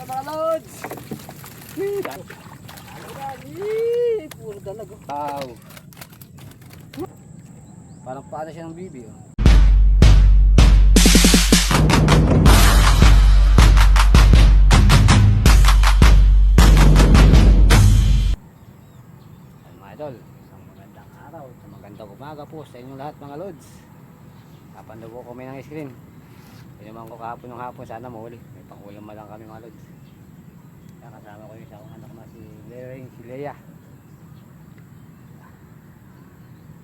ka mga lods! Ano na? Yee! Puro dalag. oh. Wow! Parang paano siya ng bibi oh. Idol, isang magandang araw, magandang umaga po sa inyong lahat mga lods. Kapandugo kami ng screen. Pinuman ko kahapon ng hapon, sana mahuli. May pangulam lang kami mga lods. Kaya kasama ko yung isang anak na si Lering, si Leia.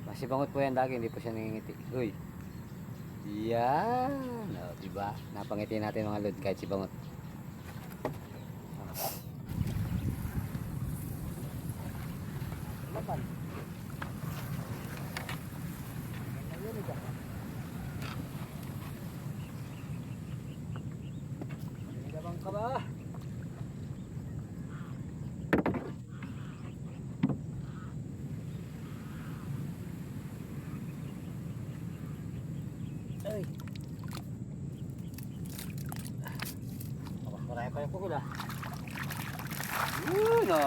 Masibangot po yan lagi, hindi po siya nangingiti. Uy! Yan! O, diba? Napangiti natin mga lods kahit si Bangot. Laban. Ka ba? Ay. Tapos marami pa yung pukula. Yun o.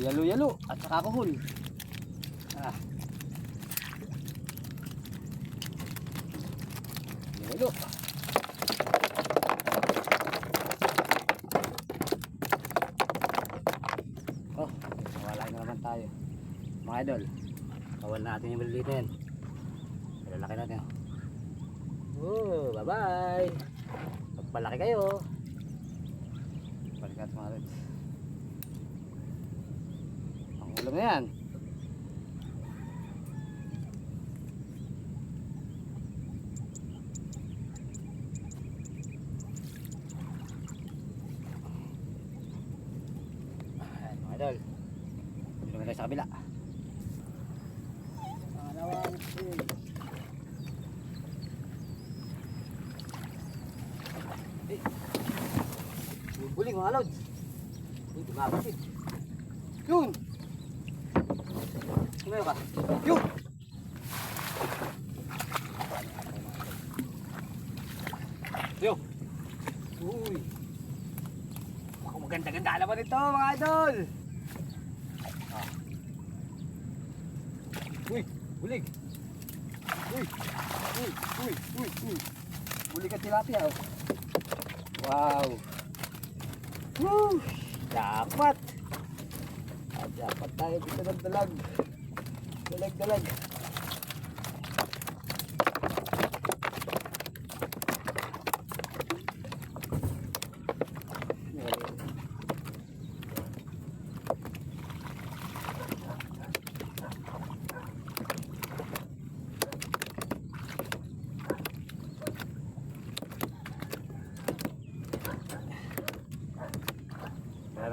Yalo-yalo at saka kuhul. Yalo. Oh, wala na naman tayo. Mga idol, kawal natin yung maliliit na yan. Lalaki natin. Oh, bye-bye. Magpalaki kayo. Balik natin mga lods. Ang ulam na yan. Ayan, mga idol. Dito naman tayo sa kabila. Pangalawang spoon. Eh, Buling mga lods. Tumabas eh. Yun! Tumayo ka. Yun! Yo! Uy! Ako maganda-ganda naman ito mga idol! Ah. Uy! Bulig! Uy! Uy! Uy! Uy! Uy! Bulig at tilapia oh. Wow! Woo! Dapat! Ah, dapat tayo dito ng dalag. Dalag,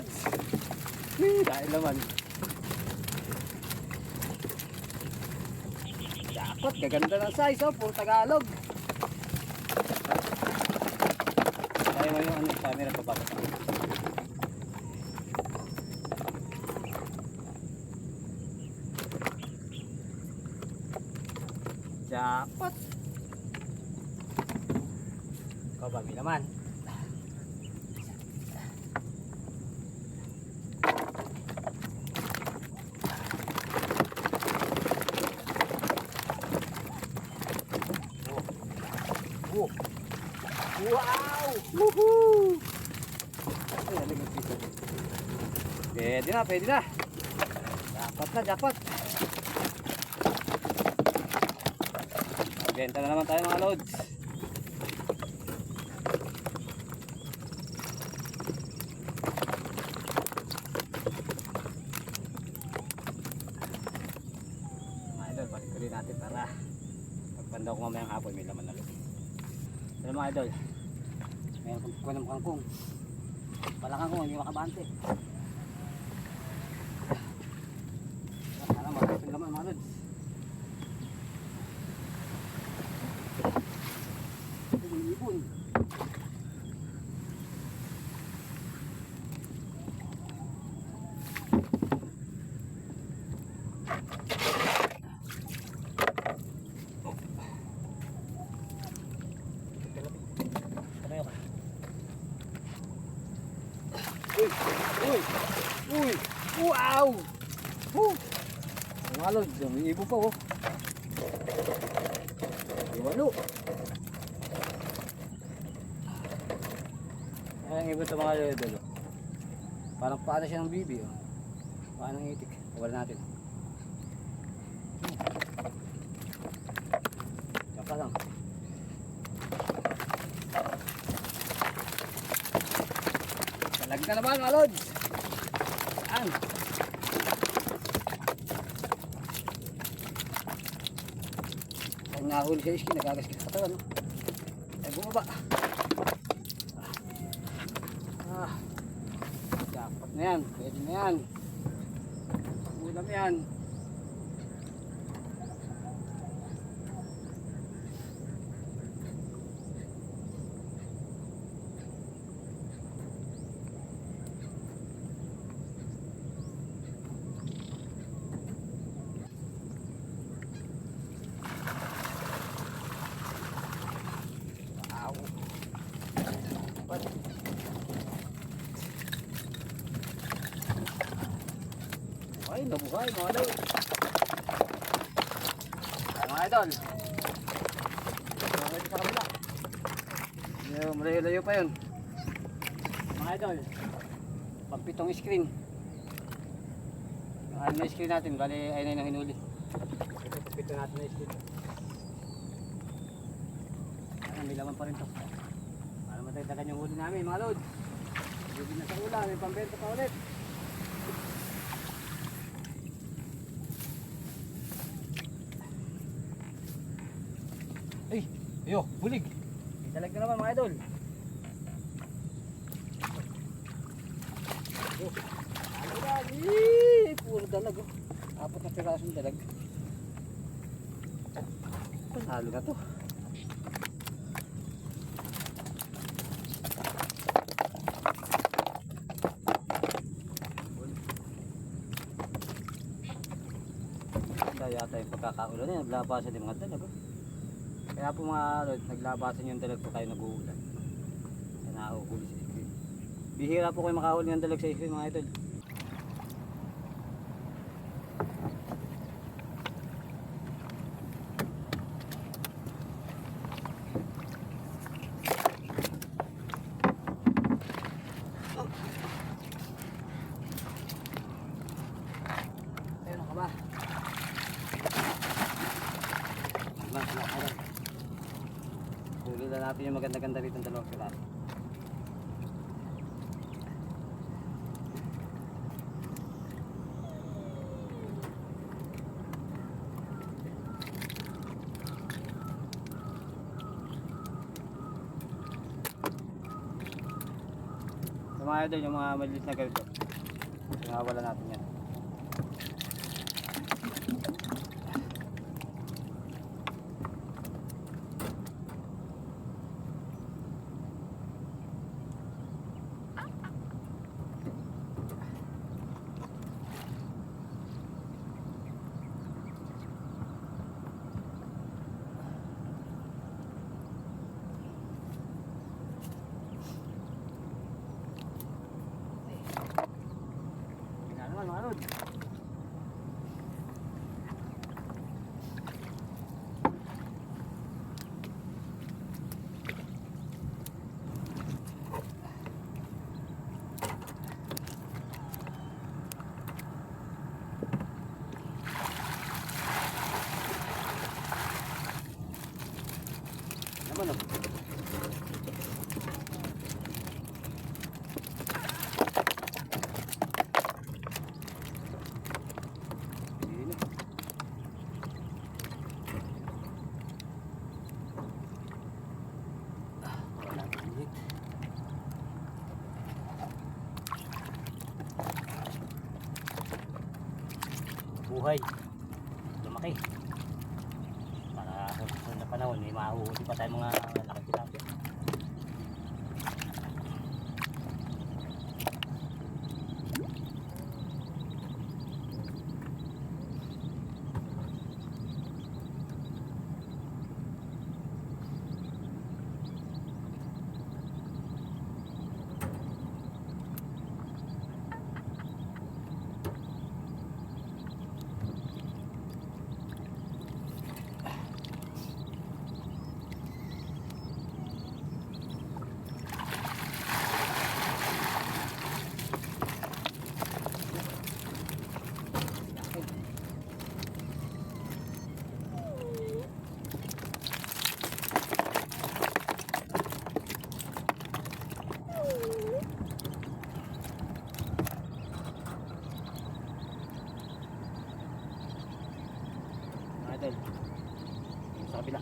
lods! Hmm, Dahil naman. Dapat, gaganda ng size oh, puro Tagalog. Tayo mo yung ano, camera pa bakit. Dapat. Kabami naman. Oh. Wow! Woohoo! Ay, alagay dito. Pwede na, pwede na. Dapat na, dapat. Benta na naman tayo mga loads. Mga idol, balik rin natin para pagpanda ko mamayang hapon may laman na loob. Pero mga idol, mayroon kong kuha ng kangkong. Pala kangkong, hindi makabante. Sana marami yung laman mga lods. Ka. Uy! Uy! Wow! Woo! Mga lods, may ibon pa oh. Yung walo. Ayan ang ibon sa mga lods. oh. Parang paano siya ng bibi oh. Paano ng itik. Wala natin. Tsaka lang. Talag ka naman mga lods. Saan? Ang nahuli sa iski, nagagas ka katawan. No? Ay bumaba. Ah. Na yan. Pwede na yan. Ulam yan. Buhay na buhay mga idol. Mga idol. Mga sa kabila. Yung malayo-layo pa yun. Mga idol. Pampitong screen. Ano na screen natin, bali ay na yung hinuli. Ito, pampito natin na screen. Ayan, may laman pa rin to. Para matagdagan yung huli namin mga lods. Bibig na sa ulan, may pambenta pa ulit. Ayo, bulig. May dalag na naman mga idol. Oh, ano na? Puro dalag oh. Apat na pirasong dalag. Panalo na to. Kaya yata yung pagkakaulan niya, naglabasan yung mga dalag. oh. Kaya po mga lord, naglabasan yung dalag po kayo nag-uulan. Kaya nahuhuli sa ikwin. Bihira po kayo makahuli ng dalag sa ikwin mga idol. Ayun ka ba? Mas, mas, mas. Huli na natin yung maganda-ganda rito ng dalawang sila. Yung mga idol, yung mga maliit na ganito. Pinawala natin yan. Tingnan naman mga lod. Buhay. Lumaki. Para sa na panahon, may mahuhuli pa tayo mga laki tilapia. Mga idol. Yung sa kabila.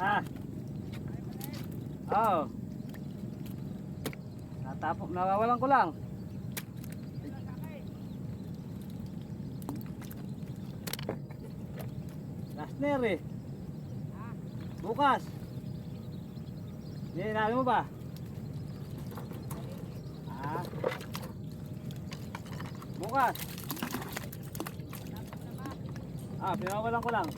Ha? Oo. Oh. Natapok, nawawalan ko lang. Lasner eh. Bukas. Hindi, mo ba? Ah. Bukas. Ah, pinawalan ko lang.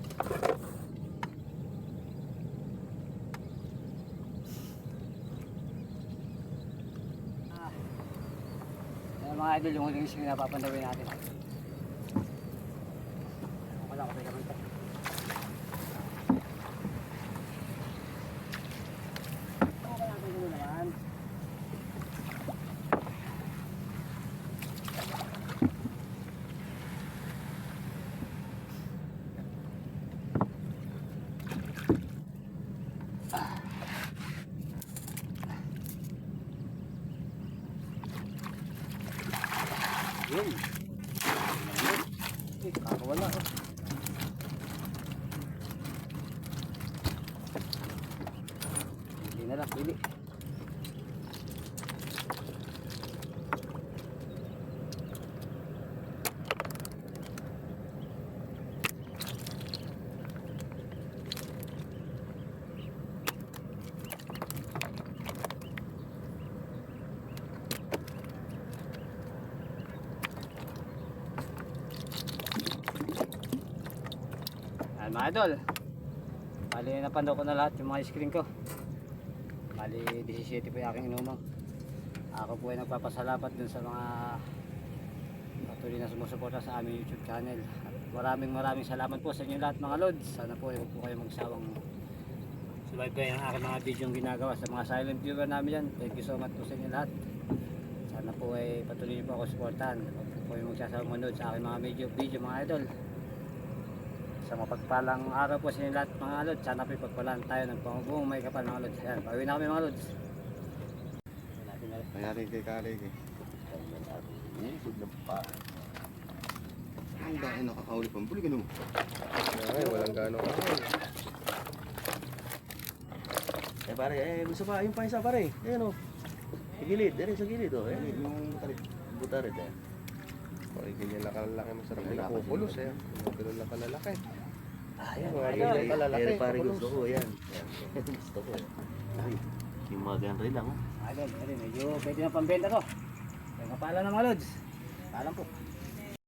Ayan mga idol, yung huling ising na papandawin natin. Wala ko tayo naman ito. Okay lang tayo naman. Yun. Eh, kakawala oh. Pili na lang, pili. Mga idol. Bali napando ko na lahat yung mga screen ko. Bali 17 po yung aking inumang. Ako po ay nagpapasalamat dun sa mga patuloy na sumusuporta sa aming YouTube channel. At maraming maraming salamat po sa inyo lahat mga lods. Sana po huwag po kayo magsawang subaybay ang aking mga video yung ginagawa sa mga silent viewer namin yan. Thank you so much po sa inyo lahat. Sana po ay patuloy niyo po ako suportahan. Huwag po kayo magsasawang manood sa aking mga video, video mga idol. Sa mapagpalang araw po sa inyo lahat mga lods. Sana po ipagpalaan tayo ng pangbuong may kapal mga lods. Ayan, pauwi na kami mga lods. Nangyari kay Kalig eh. Eh, sudlap pa. Ang dahil nakakahuli pang buli ganun. Ay, walang gano'ng ako. Eh pare, eh gusto pa, yung pa isa pare. Ayan o. Sa gilid, dire sa gilid o. Eh, Yung tarik. butarit eh. Ay, ganyan lang kalalaki. Masarap pulos eh. Yung ganun lang kalalaki. Ah, yan. Mga Ay, ganyan ay, kalalaki, ay, pare gusto ko, yan. Gusto ko. Ay, yung mga ganun rin lang oh. Mga lods, ayun, medyo pwede na pambenta to. May kapala na mga lods. Paalam po.